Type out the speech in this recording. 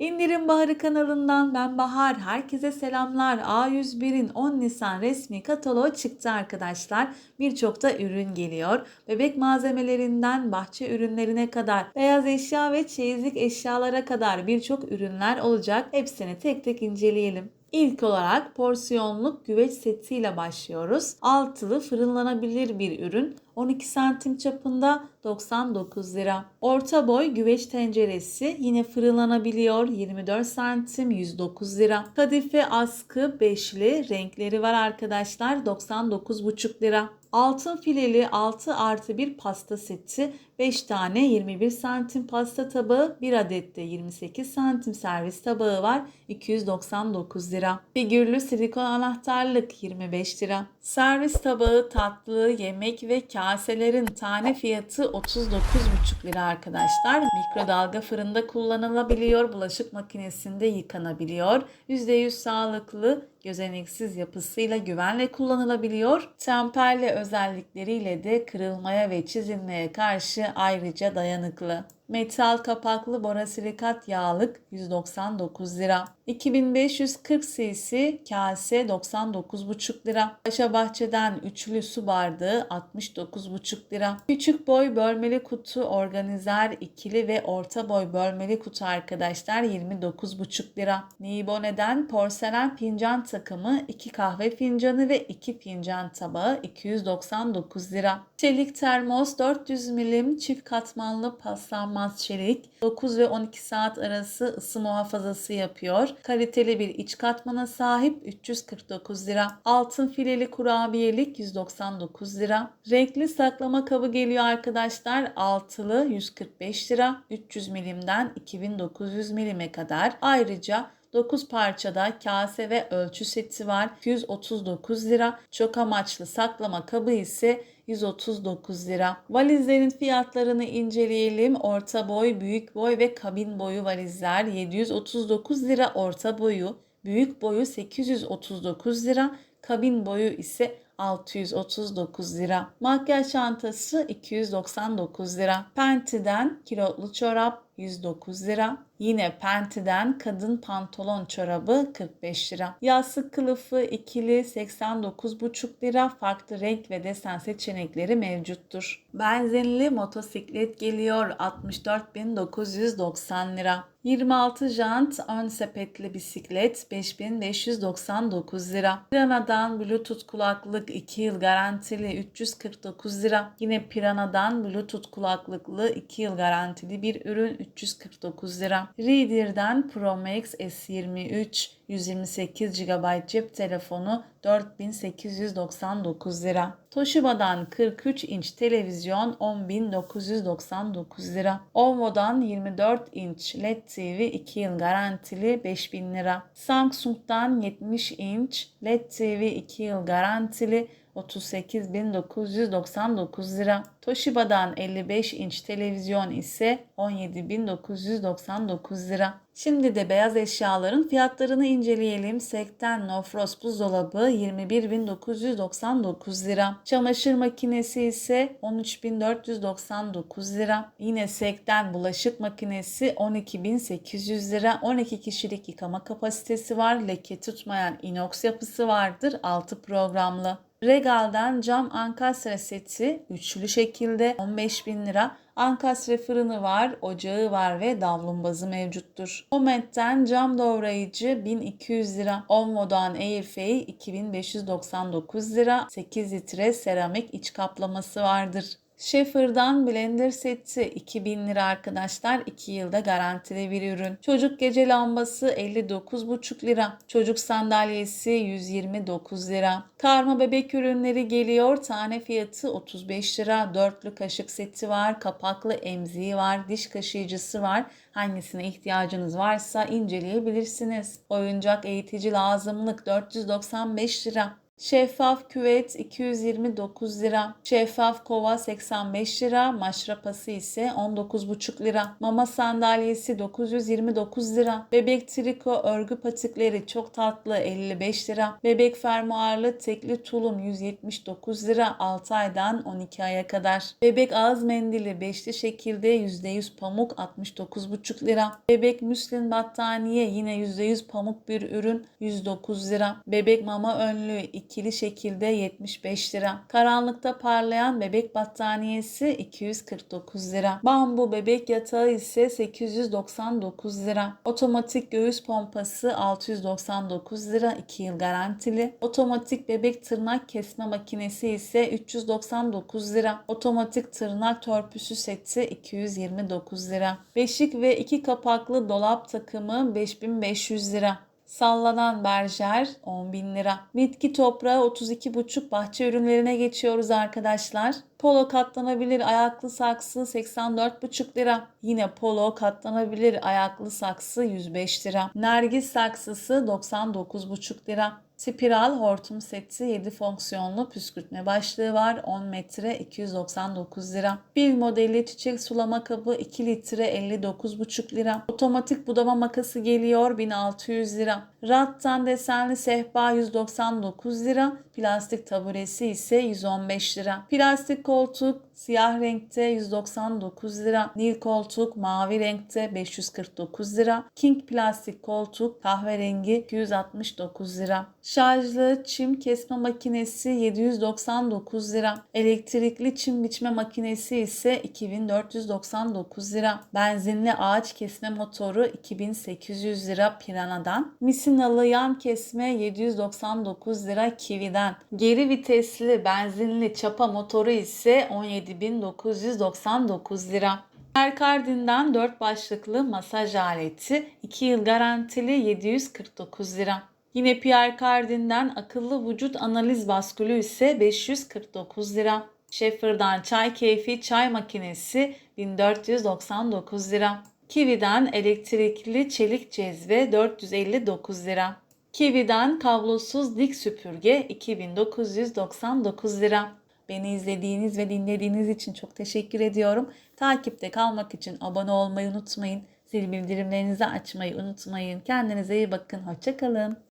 İndirim Baharı kanalından ben Bahar. Herkese selamlar. A101'in 10 Nisan resmi kataloğu çıktı arkadaşlar. Birçok da ürün geliyor. Bebek malzemelerinden bahçe ürünlerine kadar, beyaz eşya ve çeyizlik eşyalara kadar birçok ürünler olacak. Hepsini tek tek inceleyelim. İlk olarak porsiyonluk güveç setiyle başlıyoruz. Altılı fırınlanabilir bir ürün. 12 santim çapında 99 lira. Orta boy güveç tenceresi yine fırınlanabiliyor 24 santim 109 lira. Kadife askı beşli renkleri var arkadaşlar 99,5 lira. Altın fileli 6 artı 1 pasta seti 5 tane 21 santim pasta tabağı 1 adet de 28 santim servis tabağı var 299 lira. Figürlü silikon anahtarlık 25 lira. Servis tabağı tatlı, yemek ve kaselerin tane fiyatı 39,5 lira arkadaşlar. Mikrodalga fırında kullanılabiliyor, bulaşık makinesinde yıkanabiliyor. %100 sağlıklı, gözeneksiz yapısıyla güvenle kullanılabiliyor. Temperli özellikleriyle de kırılmaya ve çizilmeye karşı ayrıca dayanıklı. Metal kapaklı borosilikat yağlık 199 lira. 2540 cc kase 99,5 lira. Paşa Bahçe'den üçlü su bardağı 69,5 lira. Küçük boy bölmeli kutu organizer ikili ve orta boy bölmeli kutu arkadaşlar 29,5 lira. Nibone'den porselen fincan takımı 2 kahve fincanı ve 2 fincan tabağı 299 lira. Çelik termos 400 milim çift katmanlı paslanmaz çelik 9 ve 12 saat arası ısı muhafazası yapıyor. Kaliteli bir iç katmana sahip 349 lira. Altın fileli kurabiyelik 199 lira. Renkli saklama kabı geliyor arkadaşlar. Altılı 145 lira. 300 milimden 2900 milime kadar. Ayrıca 9 parçada kase ve ölçü seti var. 239 lira. Çok amaçlı saklama kabı ise 139 lira. Valizlerin fiyatlarını inceleyelim. Orta boy, büyük boy ve kabin boyu valizler 739 lira orta boyu, büyük boyu 839 lira, kabin boyu ise 639 lira. Makyaj çantası 299 lira. Penti'den kilotlu çorap 109 lira. Yine Penti'den kadın pantolon çorabı 45 lira. Yastık kılıfı ikili 89,5 lira. Farklı renk ve desen seçenekleri mevcuttur. Benzinli motosiklet geliyor 64.990 lira. 26 jant ön sepetli bisiklet 5599 lira. Pirana'dan Bluetooth kulaklık 2 yıl garantili 349 lira. Yine Pirana'dan Bluetooth kulaklıklı 2 yıl garantili bir ürün 349 lira. Reader'den Pro Max S23 128 GB cep telefonu 4899 lira. Toshiba'dan 43 inç televizyon 10.999 lira. Ovo'dan 24 inç LED TV 2 yıl garantili 5000 lira. Samsung'dan 70 inç LED TV 2 yıl garantili 38.999 lira. Toshiba'dan 55 inç televizyon ise 17.999 lira. Şimdi de beyaz eşyaların fiyatlarını inceleyelim. Sekten No Frost buzdolabı 21.999 lira. Çamaşır makinesi ise 13.499 lira. Yine Sekten bulaşık makinesi 12.800 lira. 12 kişilik yıkama kapasitesi var. Leke tutmayan inox yapısı vardır. 6 programlı. Regal'den cam ankastre seti üçlü şekilde 15 bin lira. Ankastre fırını var, ocağı var ve davlumbazı mevcuttur. Omet'ten cam doğrayıcı 1200 lira. Onvo'dan Airfryer 2599 lira. 8 litre seramik iç kaplaması vardır. Schaefer'dan blender seti 2000 lira arkadaşlar. 2 yılda garantili bir ürün. Çocuk gece lambası 59,5 lira. Çocuk sandalyesi 129 lira. Karma bebek ürünleri geliyor. Tane fiyatı 35 lira. Dörtlü kaşık seti var. Kapaklı emziği var. Diş kaşıyıcısı var. Hangisine ihtiyacınız varsa inceleyebilirsiniz. Oyuncak eğitici lazımlık 495 lira. Şeffaf küvet 229 lira. Şeffaf kova 85 lira. Maşrapası ise 19,5 lira. Mama sandalyesi 929 lira. Bebek triko örgü patikleri çok tatlı 55 lira. Bebek fermuarlı tekli tulum 179 lira 6 aydan 12 aya kadar. Bebek ağız mendili beşli şekilde %100 pamuk 69,5 lira. Bebek müslin battaniye yine %100 pamuk bir ürün 109 lira. Bebek mama önlüğü ikili şekilde 75 lira. Karanlıkta parlayan bebek battaniyesi 249 lira. Bambu bebek yatağı ise 899 lira. Otomatik göğüs pompası 699 lira 2 yıl garantili. Otomatik bebek tırnak kesme makinesi ise 399 lira. Otomatik tırnak törpüsü seti 229 lira. Beşik ve iki kapaklı dolap takımı 5500 lira. Sallanan berjer 10.000 lira. Bitki toprağı 32,5 bahçe ürünlerine geçiyoruz arkadaşlar. Polo katlanabilir ayaklı saksı 84,5 lira. Yine polo katlanabilir ayaklı saksı 105 lira. Nergis saksısı 99,5 lira. Spiral hortum seti 7 fonksiyonlu püskürtme başlığı var. 10 metre 299 lira. Bir modeli çiçek sulama kabı 2 litre 59,5 lira. Otomatik budama makası geliyor 1600 lira. Rattan desenli sehpa 199 lira. Plastik taburesi ise 115 lira. Plastik koltuk siyah renkte 199 lira. Nil koltuk mavi renkte 549 lira. King plastik koltuk kahverengi 269 lira. Şarjlı çim kesme makinesi 799 lira. Elektrikli çim biçme makinesi ise 2499 lira. Benzinli ağaç kesme motoru 2800 lira Piranha'dan. Misinalı yan kesme 799 lira Kiwi'den. Geri vitesli benzinli çapa motoru ise 17999 lira. Erkardin'den 4 başlıklı masaj aleti 2 yıl garantili 749 lira. Yine Pierre Cardin'den akıllı vücut analiz baskülü ise 549 lira. Schaeffer'dan çay keyfi çay makinesi 1499 lira. Kiwi'den elektrikli çelik cezve 459 lira. Kiwi'den kablosuz dik süpürge 2999 lira. Beni izlediğiniz ve dinlediğiniz için çok teşekkür ediyorum. Takipte kalmak için abone olmayı unutmayın. Zil bildirimlerinizi açmayı unutmayın. Kendinize iyi bakın. Hoşçakalın.